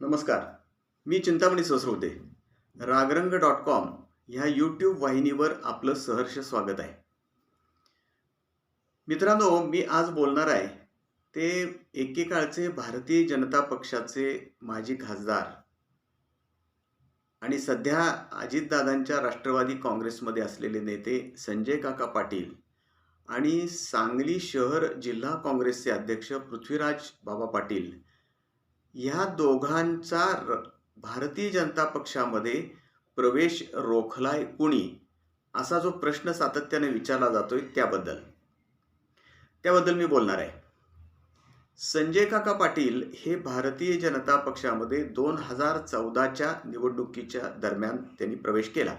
नमस्कार. मी Chintamani Sasarote Ragrang dot com ह्या यूट्यूब वाहिनीवर आपलं सहर्ष स्वागत आहे. मित्रांनो मी आज बोलणार आहे ते एकेकाळचे भारतीय जनता पक्षाचे माजी खासदार आणि सध्या अजितदादांच्या राष्ट्रवादी काँग्रेसमध्ये असलेले नेते संजय काका पाटील आणि सांगली शहर जिल्हा काँग्रेसचे अध्यक्ष पृथ्वीराज बाबा पाटील ह्या दोघांचा र- भारतीय जनता पक्षामध्ये प्रवेश रोखलाय कुणी? असा जो प्रश्न सातत्याने विचारला जातोय त्याबद्दल. त्याबद्दल मी बोलणार आहे. संजय काका पाटील हे भारतीय जनता पक्षामध्ये दोन हजार चौदाच्या निवडणुकीच्या दरम्यान त्यांनी प्रवेश केला.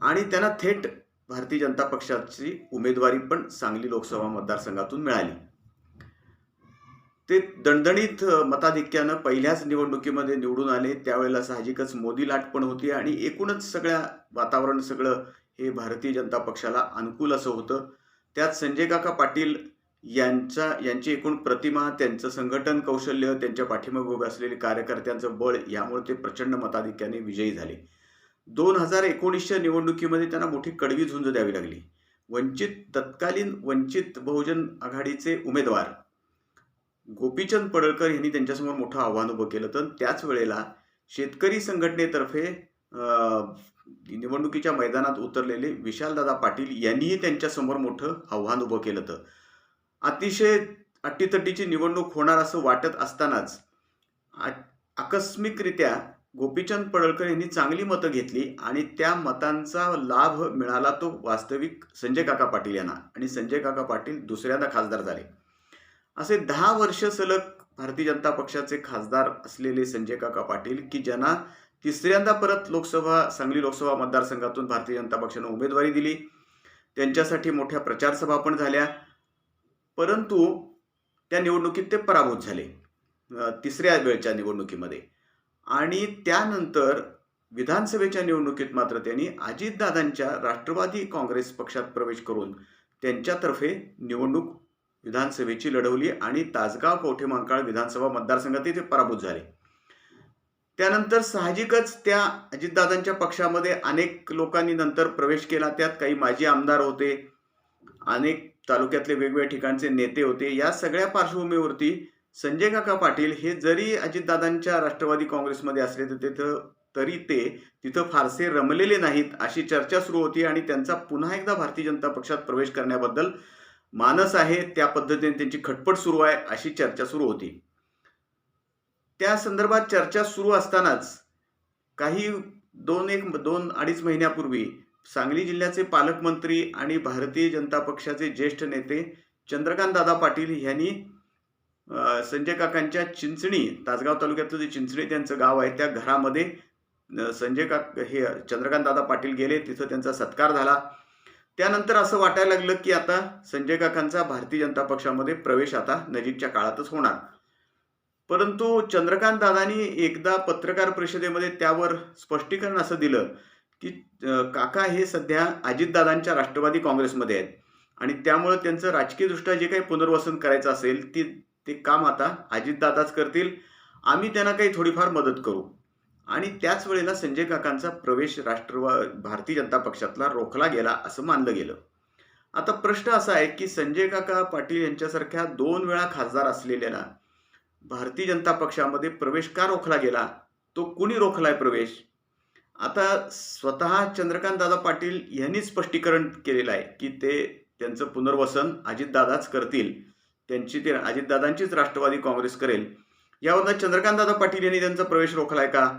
आणि त्यांना थेट भारतीय जनता पक्षाची उमेदवारी पण सांगली लोकसभा मतदारसंघातून मिळाली. ते दणदणीत मताधिक्यानं पहिल्याच निवडणुकीमध्ये निवडून आले. त्यावेळेला साहजिकच मोदी लाट पण होती आणि एकूणच सगळ्या वातावरण सगळं हे भारतीय जनता पक्षाला अनुकूल असं होतं. त्यात संजय काका पाटील यांचा यांची एकूण प्रतिमा त्यांचं संघटन कौशल्य त्यांच्या पाठीमागे उभे असलेले कार्यकर्त्यांचं बळ यामुळे ते प्रचंड मताधिक्याने विजयी झाले. दोन हजार एकोणीसच्या निवडणुकीमध्ये त्यांना मोठी कडवी झुंज द्यावी लागली. वंचित तत्कालीन वंचित बहुजन आघाडीचे उमेदवार गोपीचंद पडळकर यांनी त्यांच्यासमोर मोठं आव्हान उभं केलं तर त्याच वेळेला शेतकरी संघटनेतर्फे निवडणुकीच्या मैदानात उतरलेले विशालदादा पाटील यांनीही त्यांच्यासमोर मोठं आव्हान उभं केलं तर अतिशय अट्टीतट्टीची निवडणूक होणार असं वाटत असतानाच आ- आकस्मिकरित्या गोपीचंद पडळकर यांनी चांगली मतं घेतली आणि त्या मतांचा लाभ मिळाला तो वास्तविक संजय काका पाटील यांना. आणि संजय काका पाटील दुसऱ्यांदा खासदार झाले. असे दहा वर्ष सलग भारतीय जनता पक्षाचे खासदार असलेले संजय काका पाटील की ज्यांना तिसऱ्यांदा परत लोकसभा सांगली लोकसभा मतदारसंघातून भारतीय जनता पक्षानं उमेदवारी दिली. त्यांच्यासाठी मोठ्या प्रचारसभा पण झाल्या. परंतु त्या निवडणुकीत ते पराभूत झाले तिसऱ्या वेळच्या निवडणुकीमध्ये. आणि त्यानंतर विधानसभेच्या निवडणुकीत मात्र त्यांनी अजितदादांच्या राष्ट्रवादी काँग्रेस पक्षात प्रवेश करून त्यांच्यातर्फे निवडणूक विधानसभेची लढवली आणि तासगाव कवठेमहांकाळ विधानसभा मतदारसंघातही ते पराभूत झाले. त्यानंतर साहजिकच त्या अजितदादांच्या पक्षामध्ये अनेक लोकांनी नंतर प्रवेश केला. त्यात काही माजी आमदार होते अनेक तालुक्यातले वेगवेगळ्या ठिकाणचे नेते होते. या सगळ्या पार्श्वभूमीवरती संजय काका पाटील हे जरी अजितदादांच्या राष्ट्रवादी काँग्रेसमध्ये असले तर तिथं तरी ते तिथं फारसे रमलेले नाहीत अशी चर्चा सुरू होती आणि त्यांचा पुन्हा एकदा भारतीय जनता पक्षात प्रवेश करण्याबद्दल मानस आहे त्या पद्धतीने त्यांची खटपट सुरू आहे अशी चर्चा सुरू होती. त्या संदर्भात चर्चा सुरू असतानाच काही दोन एक दोन अडीच महिन्यापूर्वी सांगली जिल्ह्याचे पालकमंत्री आणि भारतीय जनता पक्षाचे ज्येष्ठ नेते चंद्रकांत दादा पाटील यांनी संजय काकांच्या चिंचणी तासगाव तालुक्यातलं जे चिंचणी त्यांचं गाव आहे त्या घरामध्ये संजय काक हे चंद्रकांत दादा पाटील गेले तिथं त्यांचा सत्कार झाला. त्यानंतर असं वाटायला लागलं की आता संजय काकांचा भारतीय जनता पक्षामध्ये प्रवेश आता नजीकच्या काळातच होणार. परंतु चंद्रकांत दादांनी एकदा पत्रकार परिषदेमध्ये त्यावर स्पष्टीकरण असं दिलं की काका हे सध्या अजितदादांच्या राष्ट्रवादी काँग्रेसमध्ये आहेत. आणि त्यामुळं त्यांचं राजकीयदृष्ट्या जे काही पुनर्वसन करायचं असेल ती ते काम आता अजितदादाच करतील. आम्ही त्यांना काही थोडीफार मदत करू. आणि त्याच वेळेला संजय काकांचा प्रवेश राष्ट्रवा भारतीय जनता पक्षातला रोखला गेला असं मानलं गेलं. आता प्रश्न असा आहे की संजय काका पाटील यांच्यासारख्या दोन वेळा खासदार असलेल्याला भारतीय जनता पक्षामध्ये प्रवेश का रोखला गेला? तो कुणी रोखलाय प्रवेश? आता स्वतः चंद्रकांत दादा पाटील यांनी स्पष्टीकरण केलेलं आहे की ते त्यांचं पुनर्वसन अजितदादाच करतील त्यांची ते अजितदादांचीच राष्ट्रवादी काँग्रेस करेल. यावरनं चंद्रकांत दादा पाटील यांनी त्यांचा प्रवेश रोखलाय का?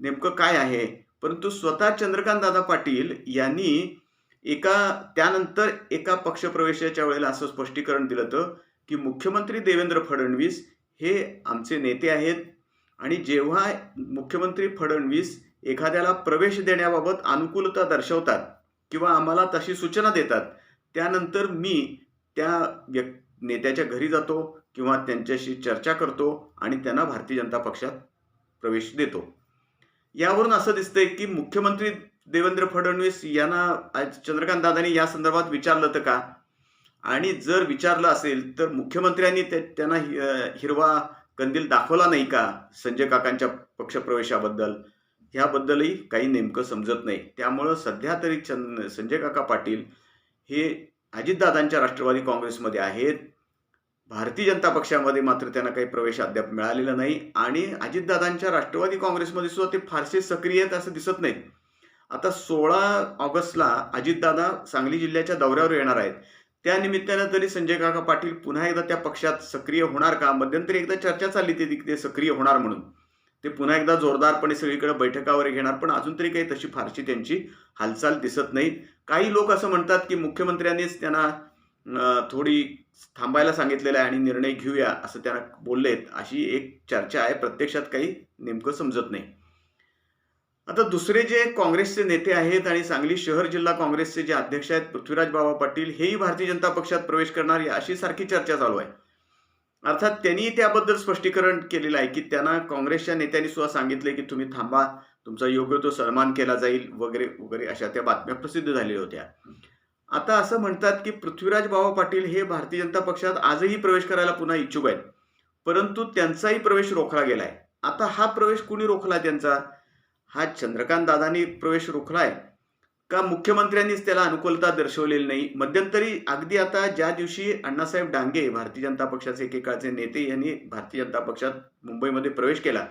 नेमकं काय आहे? परंतु स्वतः चंद्रकांत दादा पाटील यांनी एका त्यानंतर एका पक्षप्रवेशाच्या वेळेला असं स्पष्टीकरण दिलं होतं की मुख्यमंत्री देवेंद्र फडणवीस हे आमचे नेते आहेत आणि जेव्हा मुख्यमंत्री फडणवीस एखाद्याला प्रवेश देण्याबाबत अनुकूलता दर्शवतात किंवा आम्हाला तशी सूचना देतात त्यानंतर मी त्या व्यक् नेत्याच्या घरी जातो किंवा त्यांच्याशी चर्चा करतो आणि त्यांना भारतीय जनता पक्षात प्रवेश देतो. यावरून असं दिसतंय की मुख्यमंत्री देवेंद्र फडणवीस यांना आज चंद्रकांत दादांनी या संदर्भात विचारलं तर का? आणि जर विचारलं असेल तर मुख्यमंत्र्यांनी ते त्यांना हि- हिरवा कंदील दाखवला नाही का संजय काकांच्या पक्षप्रवेशाबद्दल? ह्याबद्दलही काही नेमकं समजत नाही. त्यामुळं सध्या तरी चंद संजय काका पाटील हे अजितदादांच्या राष्ट्रवादी काँग्रेसमध्ये आहेत. भारतीय जनता पक्षामध्ये मात्र त्यांना काही प्रवेश अद्याप मिळालेला नाही आणि अजितदादांच्या राष्ट्रवादी काँग्रेसमध्ये सुद्धा ते फारसे सक्रिय आहेत असं दिसत नाहीत. आता सोळा ऑगस्टला अजितदादा सांगली जिल्ह्याच्या दौऱ्यावर येणार आहेत. त्यानिमित्तानं तरी संजय काका पाटील पुन्हा एकदा त्या पक्षात सक्रिय होणार का? मध्यंतरी एकदा चर्चा चालली ते ते सक्रिय होणार म्हणून. ते पुन्हा एकदा जोरदारपणे सगळीकडे बैठकावर घेणार पण अजून तरी काही तशी फारशी त्यांची हालचाल दिसत नाही काही लोक असं म्हणतात की मुख्यमंत्र्यांनीच त्यांना थोडी थांबायला सांगितलेलं आहे आणि निर्णय घेऊया असं त्यांना बोललेत अशी एक चर्चा आहे. प्रत्यक्षात काही नेमकं समजत नाही. आता दुसरे जे काँग्रेसचे नेते आहेत आणि सांगली शहर जिल्हा काँग्रेसचे जे अध्यक्ष आहेत पृथ्वीराज बाबा पाटील हेही भारतीय जनता पक्षात प्रवेश करणार अशी सारखी चर्चा चालू आहे. अर्थात त्यांनी त्याबद्दल स्पष्टीकरण केलेलं आहे की त्यांना काँग्रेसच्या नेत्यांनी सुद्धा सांगितले की तुम्ही थांबा तुमचा योग्य तो सन्मान केला जाईल वगैरे वगैरे अशा त्या बातम्या प्रसिद्ध झालेल्या होत्या. आता असं म्हणतात की पृथ्वीराज बाबा पाटील हे भारतीय जनता पक्षात आजही प्रवेश करायला पुन्हा इच्छुक आहेत. परंतु त्यांचाही प्रवेश रोखला गेलाय. आता हा प्रवेश कुणी रोखला त्यांचा? हा चंद्रकांत दादांनी प्रवेश रोखलाय. का मुख्यमंत्र्यांनीच त्याला अनुकूलता दर्शवलेली नाही? मध्यंतरी अगदी आता ज्या दिवशी अण्णासाहेब डांगे भारतीय जनता पक्षाचे एकेकाळचे नेते यांनी भारतीय जनता पक्षात मुंबईमध्ये प्रवेश केला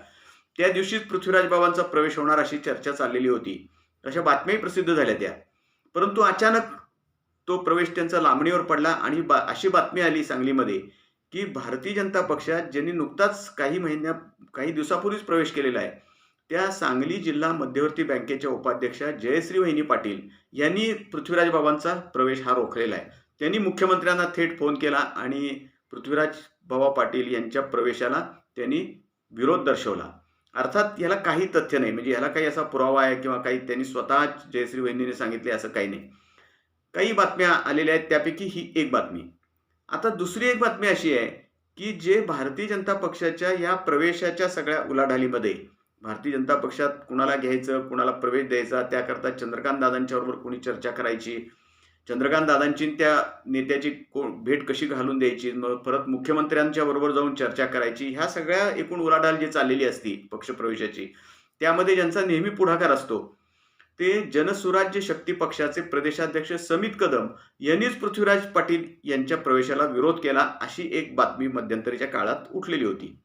त्या दिवशीच पृथ्वीराज बाबांचा प्रवेश होणार अशी चर्चा चाललेली होती. अशा बातम्याही प्रसिद्ध झाल्या त्या. परंतु अचानक तो प्रवेश त्यांचा लांबणीवर पडला आणि बा अशी बातमी आली सांगलीमध्ये की भारतीय जनता पक्षात ज्यांनी नुकताच काही महिन्या काही दिवसापूर्वीच प्रवेश केलेला आहे त्या सांगली जिल्हा मध्यवर्ती बँकेच्या उपाध्यक्षा जयश्री वहिनी पाटील यांनी पृथ्वीराज बाबांचा प्रवेश हा रोखलेला आहे. त्यांनी मुख्यमंत्र्यांना थेट फोन केला आणि पृथ्वीराज बाबा पाटील यांच्या प्रवेशाला त्यांनी विरोध दर्शवला. अर्थात याला काही तथ्य नाही म्हणजे याला काही असा पुरावा आहे किंवा काही त्यांनी स्वतः जयश्री वहिनीने सांगितले असं काही नाही. काही बातम्या आलेल्या आहेत त्यापैकी ही एक बातमी. आता दुसरी एक बातमी अशी आहे की जे भारतीय जनता पक्षाच्या या प्रवेशाच्या सगळ्या उलाढालीमध्ये भारतीय जनता पक्षात कुणाला घ्यायचं कुणाला प्रवेश द्यायचा त्याकरता चंद्रकांत दादांच्याबरोबर कोणी चर्चा करायची चंद्रकांत दादांची त्या नेत्याची कोण भेट कशी घालून द्यायची मग परत मुख्यमंत्र्यांच्या बरोबर जाऊन चर्चा करायची ह्या सगळ्या एकूण उलाढाल जी चाललेली असती पक्षप्रवेशाची त्यामध्ये ज्यांचा नेहमी पुढाकार असतो ते जनसुराज्य शक्ती पक्षाचे प्रदेशाध्यक्ष समित कदम यांनीच पृथ्वीराज पाटील यांच्या प्रवेशाला विरोध केला अशी एक बातमी मध्यंतरीच्या काळात उठलेली होती.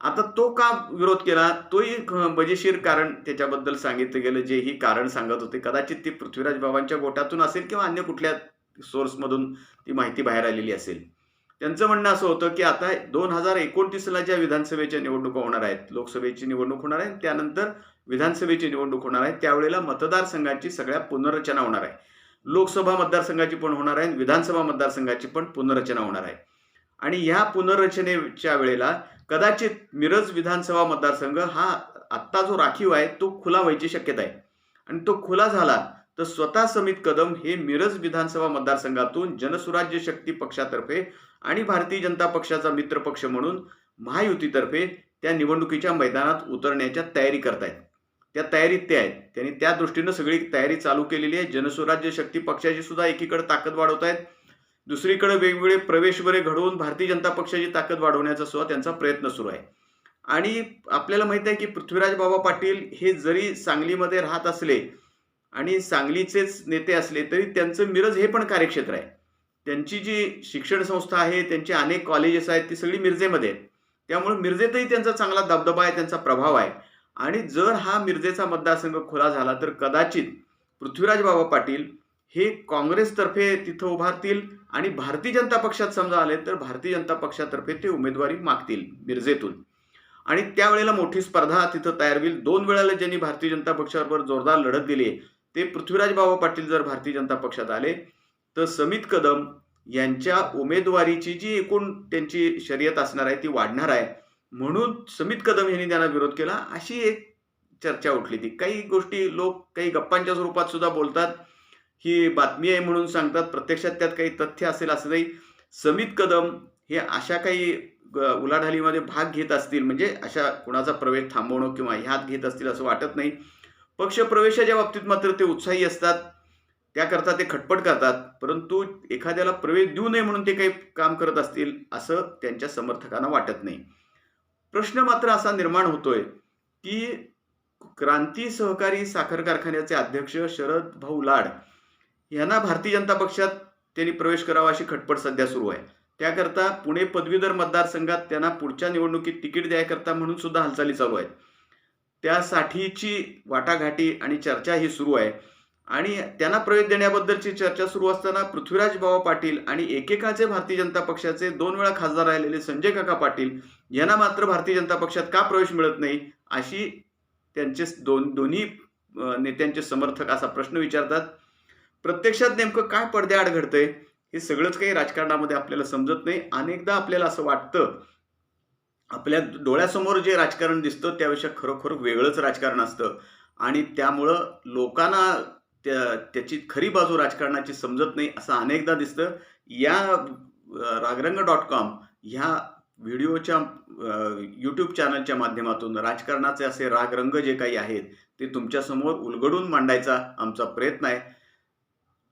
आता तो का विरोध केला? तोही मजेशीर कारण त्याच्याबद्दल सांगितलं गेलं जे ही कारण सांगत होते. कदाचित ती पृथ्वीराज बाबांच्या गोटातून असेल किंवा अन्य कुठल्या सोर्समधून ती माहिती बाहेर आलेली असेल. त्यांचं म्हणणं असं होतं की आता दोन हजार एकोणतीसला ज्या विधानसभेच्या निवडणुका होणार आहेत लोकसभेची निवडणूक होणार आहे त्यानंतर विधानसभेची निवडणूक होणार आहे. त्यावेळेला मतदारसंघाची सगळ्या पुनर्रचना होणार आहे. लोकसभा मतदारसंघाची पण होणार आहे विधानसभा मतदारसंघाची पण पुनर्रचना होणार आहे. आणि ह्या पुनर्रचनेच्या वेळेला कदाचित मिरज विधानसभा मतदारसंघ हा आत्ता जो राखीव आहे तो खुला व्हायची शक्यता आहे. आणि तो खुला झाला तर स्वतः समित कदम हे मिरज विधानसभा मतदारसंघातून जनसुराज्य शक्ती पक्षातर्फे आणि भारतीय जनता पक्षाचा मित्रपक्ष म्हणून महायुतीतर्फे त्या निवडणुकीच्या मैदानात उतरण्याच्या तयारी करतायत. त्या तयारीत ते आहेत. त्यांनी त्या दृष्टीनं सगळी तयारी चालू केलेली आहे. जनसुराज्य शक्ती पक्षाची सुद्धा एकीकडे ताकद वाढवत आहेत. दुसरीकडे वेगवेगळे प्रवेश वगैरे घडवून भारतीय जनता पक्षाची ताकद वाढवण्याचा सुद्धा त्यांचा प्रयत्न सुरू आहे. आणि आपल्याला माहीत आहे की पृथ्वीराज बाबा पाटील हे जरी सांगलीमध्ये राहत असले आणि सांगलीचेच नेते असले तरी त्यांचं मिरज हे पण कार्यक्षेत्र आहे. त्यांची जी शिक्षण संस्था आहे त्यांचे अनेक कॉलेजेस आहेत ती सगळी मिरजेमध्ये आहेत. त्यामुळे मिरजेतही त्यांचा चांगला दबदबा आहे त्यांचा प्रभाव आहे. आणि जर हा मिरजेचा मतदारसंघ खुला झाला तर कदाचित पृथ्वीराज बाबा पाटील हे काँग्रेसतर्फे तिथं उभारतील आणि भारतीय जनता पक्षात समजा आले तर भारतीय जनता पक्षातर्फे ते उमेदवारी मागतील मिरजेतून. आणि त्यावेळेला मोठी स्पर्धा तिथं तयार होईल. दोन वेळेला ज्यांनी भारतीय जनता पक्षाबरोबर जोरदार लढत दिली ते पृथ्वीराज बाबा पाटील जर भारतीय जनता पक्षात आले तर समित कदम यांच्या उमेदवारीची जी एकूण त्यांची शर्यत असणार आहे ती वाढणार आहे. म्हणून समित कदम यांनी त्यांना विरोध केला. अशी एक चर्चा उठली ती. काही गोष्टी लोक काही गप्पांच्या स्वरूपात सुद्धा बोलतात. ही बातमी आहे म्हणून सांगतात. प्रत्यक्षात त्यात काही तथ्य असेल असं नाही. समित कदम हे अशा काही ग- उलाढालीमध्ये भाग घेत असतील म्हणजे अशा कुणाचा प्रवेश थांबवणं किंवा ह्यात घेत असतील असं वाटत नाही. पक्ष प्रवेशाच्या बाबतीत मात्र ते उत्साही असतात. त्याकरता ते खटपट करतात. परंतु एखाद्याला प्रवेश देऊ नये म्हणून ते काही काम करत असतील असं त्यांच्या समर्थकांना वाटत नाही. प्रश्न मात्र असा निर्माण होतोय की क्रांती सहकारी साखर कारखान्याचे अध्यक्ष शरद भाऊ लाड यांना भारतीय जनता पक्षात त्यांनी प्रवेश करावा अशी खटपट सध्या सुरू आहे. त्याकरता पुणे पदवीधर मतदारसंघात त्यांना पुढच्या निवडणुकीत तिकीट द्यायकरता म्हणून सुद्धा हालचाली चालू आहेत. त्यासाठीची वाटाघाटी आणि चर्चा ही सुरू आहे आणि त्यांना प्रवेश देण्याबद्दलची चर्चा सुरू असताना पृथ्वीराज बाबा पाटील आणि एकेकाचे भारतीय जनता पक्षाचे दोन वेळा खासदार राहिलेले संजय काका पाटील यांना मात्र भारतीय जनता पक्षात का प्रवेश मिळत नाही? अशी त्यांचे दोन दोन्ही नेत्यांचे समर्थक असा प्रश्न विचारतात. प्रत्यक्षात नेमकं काय पडद्याआड घडतंय? हे सगळंच काही राजकारणामध्ये आपल्याला समजत नाही. अनेकदा आपल्याला असं वाटतं आपल्या डोळ्यासमोर जे राजकारण दिसतं त्यापेक्षा खरोखर वेगळंच राजकारण असतं. आणि त्यामुळं लोकांना त्या त्याची खरी बाजू राजकारणाची समजत नाही असं अनेकदा दिसतं. या रागरंग डॉट कॉम ह्या व्हिडिओच्या यूट्यूब चॅनलच्या माध्यमातून राजकारणाचे असे रागरंग जे काही आहेत ते तुमच्यासमोर उलगडून मांडायचा आमचा प्रयत्न आहे.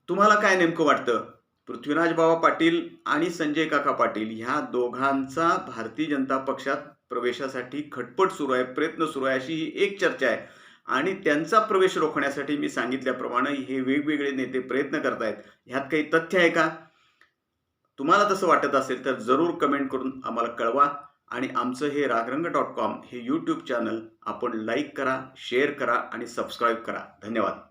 तुम्हाला काय नेमकं वाटतं? पृथ्वीराज बाबा पाटील आणि संजय काका पाटील ह्या दोघांचा भारतीय जनता पक्षात प्रवेशासाठी खटपट सुरू आहे प्रयत्न सुरू आहे अशी ही एक चर्चा आहे. आणि त्यांचा प्रवेश रोखण्यासाठी मी सांगितल्याप्रमाणे हे वेगवेगळे नेते प्रयत्न करतायत. ह्यात काही तथ्य आहे का? तुम्हाला तसं वाटत असेल तर जरूर कमेंट करून आम्हाला कळवा आणि आमचं हे रागरंग डॉट कॉम हे यूट्यूब चॅनल आपण लाईक करा शेअर करा आणि सबस्क्राईब करा. धन्यवाद.